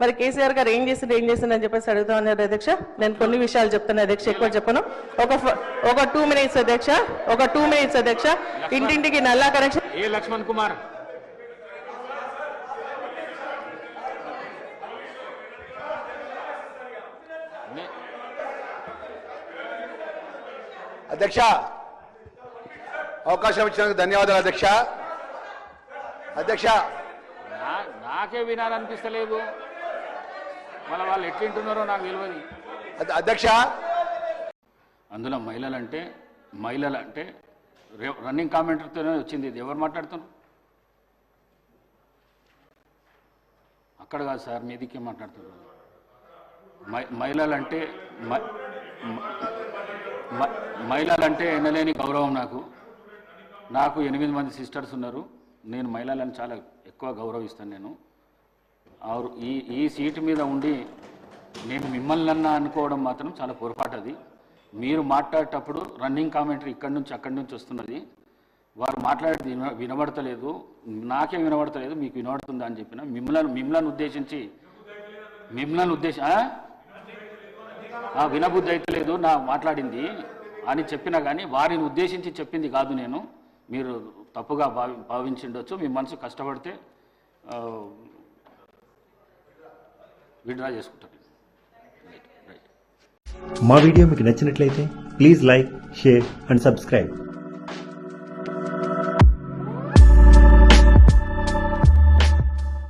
మరి కేసీఆర్ గారు ఏం చేసిండు ఏం చేసిండు అని చెప్పేసి అడుగుతా ఉన్నారు అధ్యక్ష. నేను కొన్ని విషయాలు చెప్తాను అధ్యక్ష ఎక్కువ చెప్పను. ఒక ఒక టూ మినిట్స్ అధ్యక్ష ఒక టూ మినిట్స్ అధ్యక్ష. ఇంటింటికి నల్లా కనెక్షన్. ఏ లక్ష్మణ్ కుమార్? అధ్యక్ష అవకాశం ఇచ్చినందుకు ధన్యవాదాలు అధ్యక్ష. అధ్యక్ష. నాకే వినాలనిపిస్తలేదు. మళ్ళీ వాళ్ళు ఎట్లింటున్నారో నాకు తెలియదు అధ్య- అధ్యక్ష? అందులో మహిళలు అంటే మహిళలు అంటే రే- రన్నింగ్ కామెంటర్తోనే వచ్చింది ఇది. ఎవరు మాట్లాడుతున్నారు? అక్కడ కాదు సార్ మీదికే మాట్లాడుతున్నారు. మహి- మహిళలంటే మహిళలంటే ఎనలేని గౌరవం నాకు. నాకు ఎనిమిది మంది సిస్టర్స్ ఉన్నారు. నేను మహిళలను చాలా ఎక్కువ గౌరవిస్తాను నేను. ఆరు ఈ ఈ సీటు మీద ఉండి నేను మిమ్మల్ని అన్నా అనుకోవడం మాత్రం చాలా పొరపాటు అది. మీరు మాట్లాడేటప్పుడు రన్నింగ్ కామెంటరీ ఇక్కడి నుంచి అక్కడి నుంచి వస్తున్నది. వారు మాట్లాడేది విన- వినబడతలేదు. నాకే వినబడతలేదు మీకు వినబడుతుందా అని చెప్పిన. మిమ్మల్ని మిమ్మల్ని ఉద్దేశించి మిమ్మల్ని ఉద్దేశ ఆ? వినబుద్ధి అయితే లేదు నా మాట్లాడింది అని చెప్పినా కానీ వారిని ఉద్దేశించి చెప్పింది కాదు నేను. మీరు తప్పుగా భావి భావించిండొచ్చు మీ మనసు కష్టపడితే విడ్రా చేసుకుంటారు మా వీడియో మీకు నచ్చినట్లయితే please like share and subscribe.